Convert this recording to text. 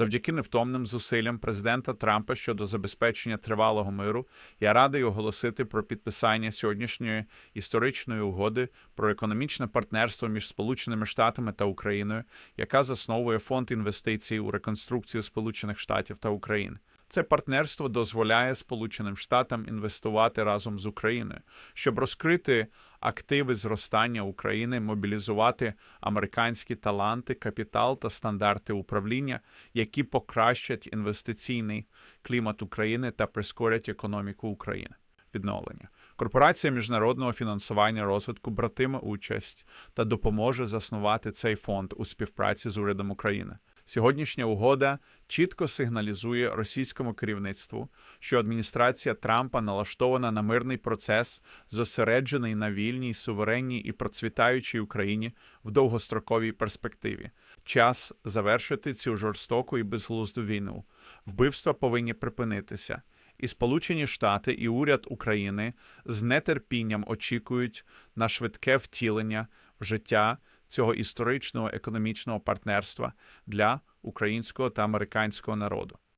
Завдяки невтомним зусиллям президента Трампа щодо забезпечення тривалого миру, я радий оголосити про підписання сьогоднішньої історичної угоди про економічне партнерство між Сполученими Штатами та Україною, яка засновує фонд інвестицій у реконструкцію Сполучених Штатів та України. Це партнерство дозволяє Сполученим Штатам інвестувати разом з Україною, щоб розкрити активи зростання України, мобілізувати американські таланти, капітал та стандарти управління, які покращать інвестиційний клімат України та прискорять економіку України. Відновлення корпорація міжнародного фінансування розвитку братиме участь та допоможе заснувати цей фонд у співпраці з урядом України. Сьогоднішня угода чітко сигналізує російському керівництву, що адміністрація Трампа налаштована на мирний процес, зосереджений на вільній, суверенній і процвітаючій Україні в довгостроковій перспективі. Час завершити цю жорстоку і безглузду війну. Вбивства повинні припинитися. І Сполучені Штати і уряд України з нетерпінням очікують на швидке втілення в життя цього історичного економічного партнерства для українського та американського народу.